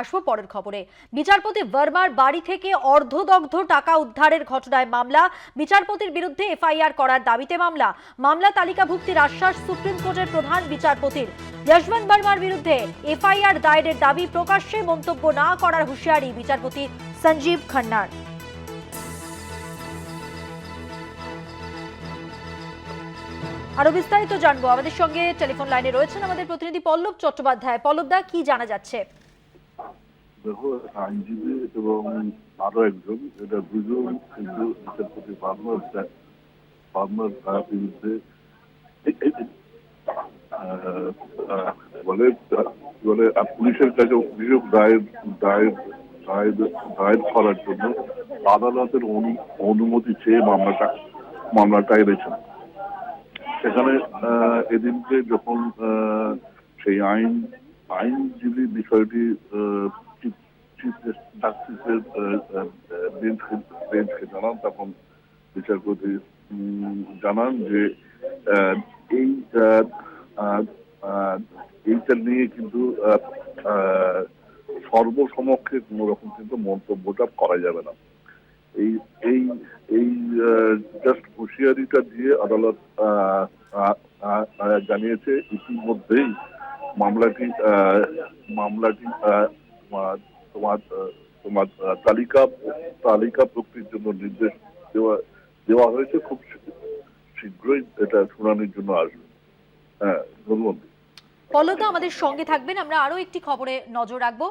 আসব পরের খবরে। বিচারপতি ভার্মার বাড়ি থেকে অর্ধদগ্ধ টাকা উদ্ধারের ঘটনায় মামলা। বিচারপতির বিরুদ্ধে এফআইআর করার দাবিতে মামলা। মামলা তালিকাভুক্তির আশ্বাস সুপ্রিম কোর্টের প্রধান বিচারপতির। যশবন্ত বর্মার বিরুদ্ধে এফআইআর দায়েরের দাবি প্রকাশ্যে মন্তব্য না করার হুঁশিয়ারি বিচারপতি সঞ্জীব খান্নার। আরও বিস্তারিত জানব। আমাদের সঙ্গে টেলিফোন লাইনে রয়েছেন আমাদের প্রতিনিধি পল্লব চট্টোপাধ্যায়। পল্লব দা, কি জানা যাচ্ছে? দেখো আইনজীবী এবং আরও একজন এটা দুজন কিন্তু বিচারপতি ফার্মার ফার্মার বিরুদ্ধে, বলে বলে পুলিশের কাছে অভিযোগ দায়ের দায়ের দায়ের দায়ের করার জন্য আদালতের অনু- অনুমতি চেয়ে মামলাটা মামলাটা এনেছেন। সেখানে এদিনকে যখন সেই আইন, আইনজীবী বিষয়টি জানান তখন বিচারপতি জানান যে এই এইটা নিয়ে কিন্তু সর্বসমক্ষে কোনো রকম কিন্তু মন্তব্যটা করা যাবে না এই এই এই জাস্ট হুঁশিয়ারিটা দিয়ে আদালত জানিয়েছে ইতিমধ্যেই মামলাটি মামলাটি তোমার তোমার তালিকা তালিকা প্রক্রিয়ার জন্য নির্দেশ দেওয়া দেওয়া হয়েছে, খুব শীঘ্রই এটা শুনানির জন্য আসবে। হ্যাঁ ধন্যবাদ। দা আমাদের সঙ্গে থাকবেন, আমরা আরও একটি খবরে নজর রাখব।